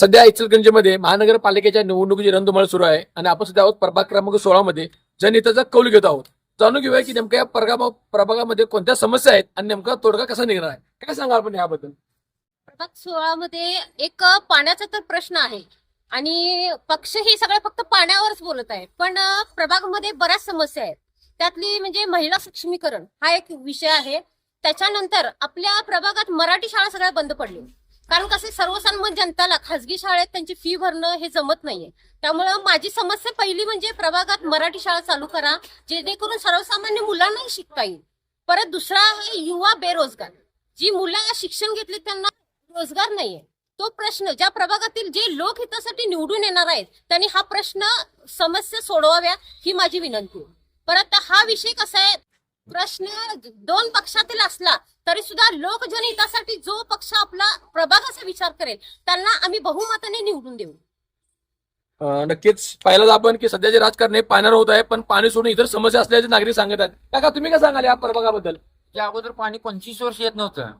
सध्या इचलगंजमध्ये महानगरपालिकेच्या निवडणुकीची रणधुमाळ सुरू आहे आणि आपण सध्या आहोत प्रभाग क्रमांक सोळा मध्ये जनहिताचा कौल घेत आहोत. जाणून घेऊया की नेमक्या या प्रभागामध्ये कोणत्या समस्या आहेत आणि नेमका तोडगा कसा निघणार आहे? काय सांगा आपण याबद्दल? प्रभाग सोळामध्ये एक पाण्याचा तर प्रश्न आहे आणि पक्ष हे सगळे फक्त पाण्यावरच बोलत आहे पण प्रभागमध्ये प्रभागामध्ये बऱ्याच समस्या आहेत. त्यातली म्हणजे महिला सक्षमीकरण हा एक विषय आहे. त्याच्यानंतर आपल्या प्रभागात मराठी शाळा सगळ्या बंद पडली. कारण कसं सर्वसामान्य जनताला खासगी शाळेत त्यांची फी भरणं हे जमत नाहीये. त्यामुळं माझी समस्या पहिली म्हणजे प्रभागात मराठी शाळा चालू करा जेणेकरून सर्वसामान्य मुलांनाही शिकता येईल. परत दुसरा आहे युवा बेरोजगार. जी मुलं शिक्षण घेतले त्यांना रोजगार नाहीये. तो प्रश्न ज्या प्रभागातील जे लोक हितासाठी निवडून येणार आहेत त्यांनी हा प्रश्न समस्या सोडवाव्या ही माझी विनंती आहे. परत हा विषय कसा आहे प्रश्न दोन पक्षातील असला तरी सुद्धा लोकजनहितासाठी जो पक्ष आपला प्रभागाचा विचार करेल त्यांना आम्ही बहुमताने निवडून देऊ. नक्कीच. पाहिलं आपण की सध्याचे राजकारण हे पाण्यावर होत आहे पण पाणी सोडून इतर समस्या असल्याचे नागरिक सांगत आहेत. काका तुम्ही काय सांगाल या प्रभागाबद्दल? त्या अगोदर पाणी पंचवीस वर्ष येत नव्हतं.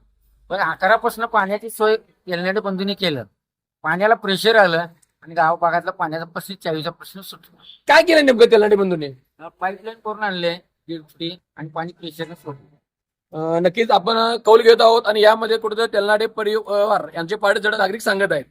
पण अकरापासून पाण्याची सोय येलनेडे बंधूंनी केलं. पाण्याला प्रेशर आलं आणि गाव भागातला पाण्याचा पस्तीस चाळीसचा प्रश्न सुटला. काय केलं नेमकं तेलांडे बंधूने? पाईपलाईन करून आणले दीड फुटी आणि पाणी प्रेशरने सोडलं. नक्कीच आपण कौल घेत आहोत आणि यामध्ये कुठेतरी तेलनाडे परिवार यांचे पाडे जड नागरिक सांगत आहेत.